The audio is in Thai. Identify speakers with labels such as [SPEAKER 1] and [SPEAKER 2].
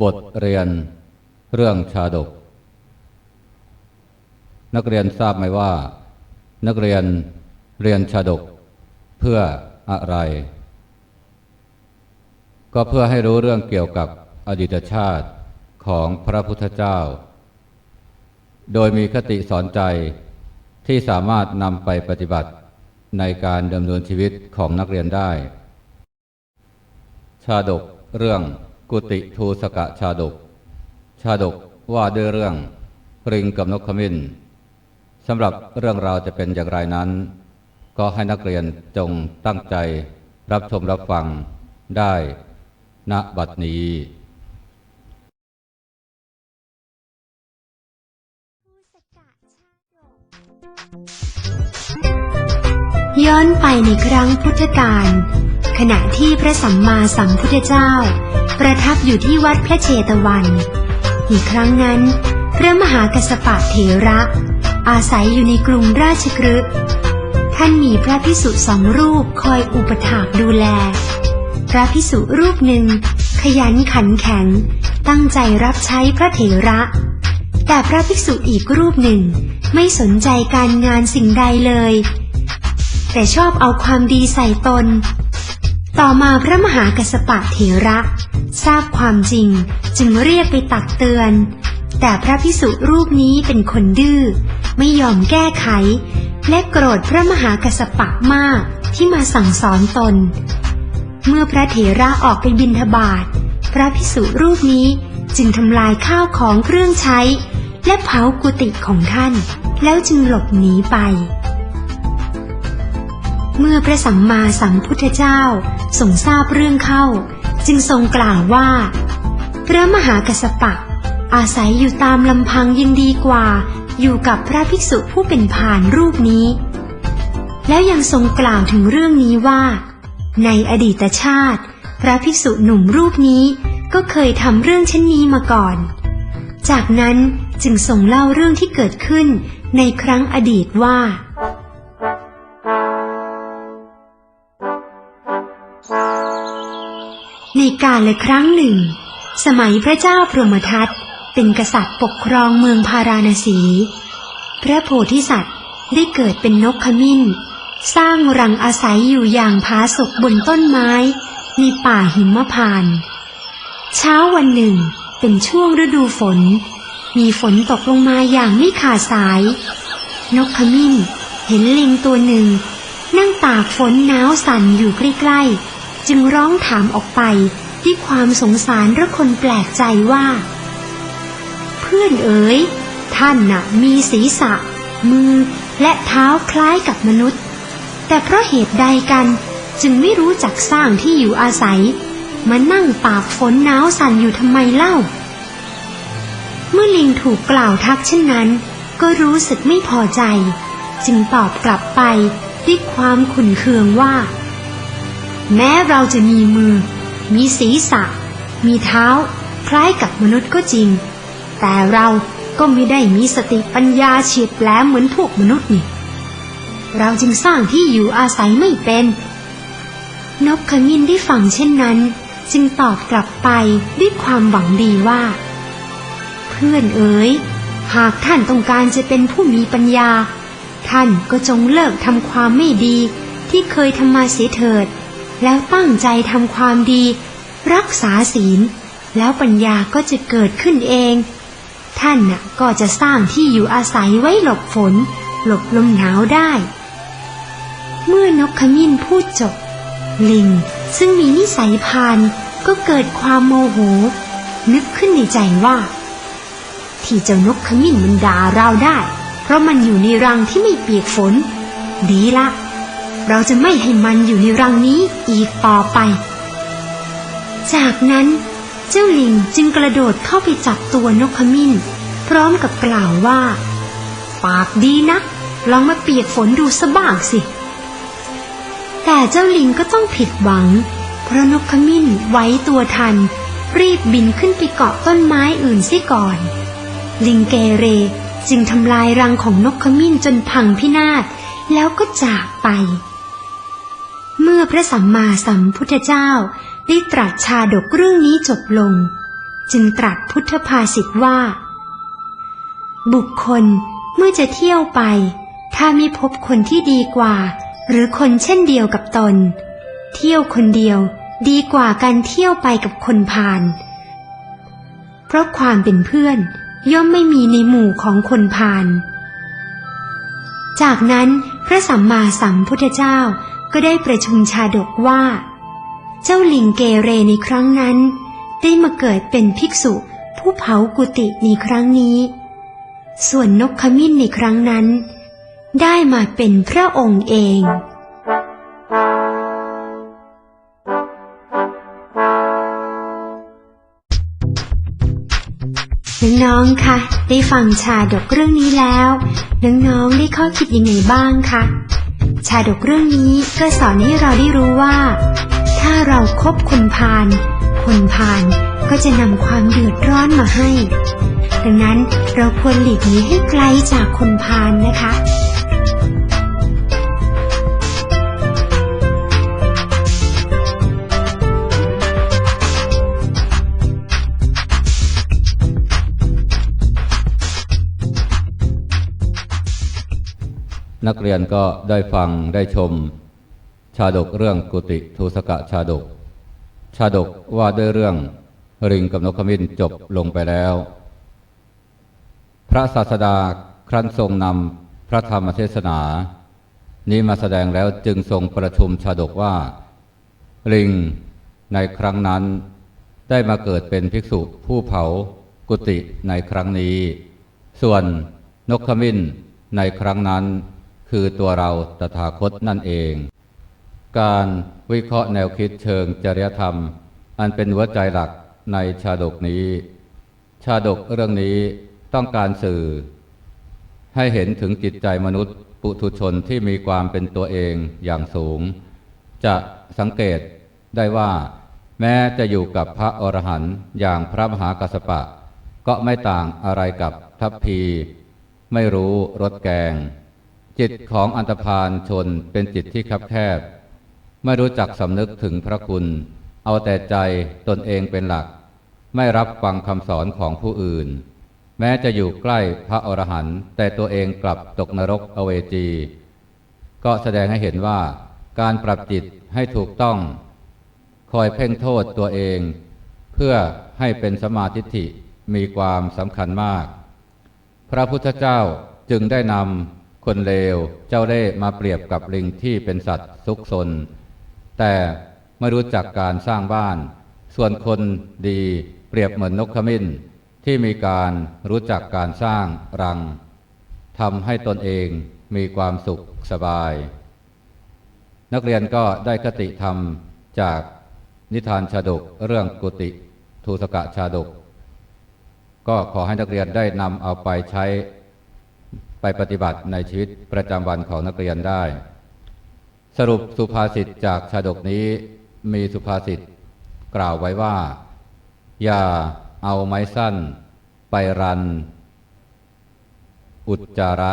[SPEAKER 1] บทเรียนเรื่องชาดก นักเรียนทราบไหมว่า นักเรียนเรียนชาดกเพื่ออะไร ก็เพื่อให้รู้เรื่องเกี่ยวกับอดีตชาติของพระพุทธเจ้า โดยมีคติสอนใจที่สามารถนำไปปฏิบัติในการดำเนินชีวิตของนักเรียนได้ ชาดกเรื่อง กุติทูสกะชาดก ชาดกว่าด้วยเรื่องปริงกับนกขมิ้นสำหรับเรื่องราวจะเป็นอย่างไรนั้น ก็ให้นักเรียนจงตั้งใจรับชมรับฟังได้ณบัดนี้
[SPEAKER 2] ย้อนไปในครั้งพุทธกาลขณะที่พระสัมมาสัมพุทธเจ้า ประทับอยู่ที่วัดพระเชตวันในครั้งนั้น พระมหากัสสปะเถระ อาศัยอยู่ในกรุงราชกฤห์ท่านมีพระพิสุสองรูปคอยอุปถากดูแล พระพิสุรูปหนึ่ง ขยันขันแข็ง ตั้งใจรับใช้พระเถระ แต่พระภิกษุอีกรูปหนึ่งไม่สนใจการงานสิ่งใดเลย แต่ชอบเอาความดีใส่ตน ต่อมาพระมหากัสปะเถระ ทราบความจริงจึงเรียกไปตักเตือน แต่พระพิสุรูปนี้เป็นคนดื้อ ไม่ยอมแก้ไข และโกรธพระมหากัสสปะมากที่มาสั่งสอนตน เมื่อพระเถระออกไปบิณฑบาตพระพิสุรูปนี้จึงทำลายข้าวของเครื่องใช้ และเผากุฏิของท่าน แล้วจึงหลบหนีไป เมื่อพระสัมมาสัมพุทธเจ้าทรงทราบเรื่องเข้า จึงทรงกล่าวว่า พระมหากัสสปะ อาศัยอยู่ตามลำพังยินดีกว่า อยู่กับพระภิกษุผู้เป็นผ่านรูปนี้ แล้วยังทรงกล่าวถึงเรื่องนี้ว่า ในอดีตชาติ พระภิกษุหนุ่มรูปนี้ก็เคยทำเรื่องเช่นนี้มาก่อน จากนั้นจึงทรงเล่าเรื่องที่เกิดขึ้นในครั้งอดีตว่า ในกาลครั้งหนึ่ง สมัยพระเจ้าพรหมทัตเป็นกษัตริย์ปกครองเมืองพาราณสี พระโพธิสัตว์ได้เกิดเป็นนกขมิ้น สร้างรังอาศัยอยู่อย่างผาสุกบนต้นไม้ ในป่าหิมพาน เช้าวันหนึ่ง เป็นช่วงฤดูฝน มีฝนตกลงมาอย่างไม่ขาดสาย นกขมิ้นเห็นลิงตัวหนึ่ง นั่งตากฝนหนาวสั่นอยู่ใกล้ๆ จึงร้องถามออกไปด้วยความสงสารและคนแปลกใจว่า เพื่อนเอ๋ย ท่านน่ะมีศีรษะ มือและเท้าคล้ายกับมนุษย์ แต่เพราะเหตุใดกันจึงไม่รู้จักสร้างที่อยู่อาศัย มานั่งตากฝนหนาวสั่นอยู่ทำไมเล่า เมื่อลิงถูกกล่าวทักเช่นนั้น ก็รู้สึกไม่พอใจ จึงตอบกลับไปด้วยความขุนเคืองว่า แม้เราจะมีมือ มีศีรษะ มีเท้า คล้ายกับมนุษย์ก็จริง แต่เราก็ไม่ได้มีสติปัญญาเฉียบแหลมเหมือนพวกมนุษย์นี่ เราจึงสร้างที่อยู่อาศัยไม่เป็น นกขมิ้นได้ฟังเช่นนั้น จึงตอบกลับไปด้วยความหวังดีว่า เพื่อนเอ๋ยหากท่านต้องการจะเป็นผู้มีปัญญา ท่านก็จงเลิกทำความไม่ดีที่เคยทำมาเสียเถิด แล้วตั้งใจทำความดี รักษาศีล แล้วปัญญาก็จะเกิดขึ้นเอง ท่านน่ะก็จะสร้างที่อยู่อาศัยไว้หลบฝน หลบลมหนาวได้ เมื่อนกขมิ้นพูดจบ ลิงซึ่งมีนิสัยพานก็เกิดความโมโห นึกขึ้นในใจว่า ที่เจ้านกขมิ้นมันด่าเราได้ เพราะมันอยู่ในรังที่ไม่เปียกฝน ดีละ เราจะไม่ให้มันอยู่ในรังนี้อีกต่อไป จากนั้นเจ้าลิงจึงกระโดดเข้าไปจับตัวนกขมิ้น พร้อมกับกล่าวว่า ปากดีนะลองมาเปียกฝนดูสบ้างสิ แต่เจ้าลิงก็ต้องผิดหวัง เพราะนกขมิ้นไว้ตัวทัน รีบบินขึ้นไปเกาะต้นไม้อื่นซิก่อน ลิงเกเรจึงทำลายรังของนกขมิ้นจนพังพินาศแล้วก็จากไป เมื่อพระสัมมาสัมพุทธเจ้าได้ตรัสชาดกเรื่องนี้จบลง จึงตรัสพุทธภาษิตว่า บุคคลเมื่อจะเที่ยวไป ถ้าไม่พบคนที่ดีกว่า หรือคนเช่นเดียวกับตน เที่ยวคนเดียวดีกว่าการเที่ยวไปกับคนพาลเพราะความเป็นเพื่อนย่อมไม่มีในหมู่ของคนพาลจากนั้นพระสัมมาสัมพุทธเจ้า ก็ได้ประชุมชาดกว่า เจ้าลิงเกเรในครั้งนั้น ได้มาเกิดเป็นภิกษุผู้เผากุฏิในครั้งนี้ ส่วนนกขมิ้นในครั้งนั้น ได้มาเป็นพระองค์เองน้องๆคะได้ฟังชาดกเรื่องนี้แล้ว น้องๆได้ข้อคิดยังไงบ้างคะ ชาดกเรื่องนี้ก็สอนให้เราได้รู้ว่า ถ้าเราครบคนพาลคนพาลก็จะนำความเดือดร้อนมาให้ ดังนั้นเราควรหลีกหนีให้ไกลจากคนพาลนะคะ
[SPEAKER 1] นักเรียนก็ได้ฟังได้ชม ชาดกเรื่องกุติทูสกะชาดก ชาดกว่าด้วยเรื่องริงกับนกขมิ้นจบลงไปแล้ว พระศาสดาครั้นทรงนำพระธรรมเทศนา นี้มาแสดงแล้วจึงทรงประชุมชาดกว่า ลิงในครั้งนั้นได้มาเกิดเป็นภิกษุผู้เผากุติในครั้งนี้ ส่วนนกขมิ้นในครั้งนั้น คือตัวเราตถาคตนั่นเอง การวิเคราะห์แนวคิดเชิงจริยธรรม อันเป็นหัวใจหลักในชาดกนี้ ชาดกเรื่องนี้ต้องการสื่อ ให้เห็นถึงจิตใจมนุษย์ปุถุชนที่มีความเป็นตัวเองอย่างสูง จะสังเกตได้ว่า แม้จะอยู่กับพระอรหันต์อย่างพระมหากัสสปะ ก็ไม่ต่างอะไรกับทัพพี ไม่รู้รสแกง จิตของอันตพาลชนเป็นจิตที่คับแคบ ไม่รู้จักสำนึกถึงพระคุณ เอาแต่ใจตนเองเป็นหลัก ไม่รับฟังคำสอนของผู้อื่น แม้จะอยู่ใกล้พระอรหันต์แต่ตัวเองกลับตกนรกอเวจี ก็แสดงให้เห็นว่า การปรับจิตให้ถูกต้อง คอยเพ่งโทษตัวเอง เพื่อให้เป็นสมาธิิมีความสำคัญมาก พระพุทธเจ้าจึงได้นำ คนเลวเจ้าเล่มาเปรียบกับลิงที่เป็นสัตว์ซุกซน แต่ไม่รู้จักการสร้างบ้าน ส่วนคนดีเปรียบเหมือนนกขมิ้น ที่มีการรู้จักการสร้างรังทำให้ตนเองมีความสุขสบาย นักเรียนก็ได้คติธรรมจากนิทานชาดกเรื่องกุติทูสกะชาดก ก็ขอให้นักเรียนได้นำเอาไปใช้ ไปปฏิบัติในชีวิตประจำวันของนักเรียนได้ สรุปสุภาษิตจากชาดกนี้มีสุภาษิตกล่าวไว้ว่า อย่าเอาไม้สั้นไปรัน อุจจาระ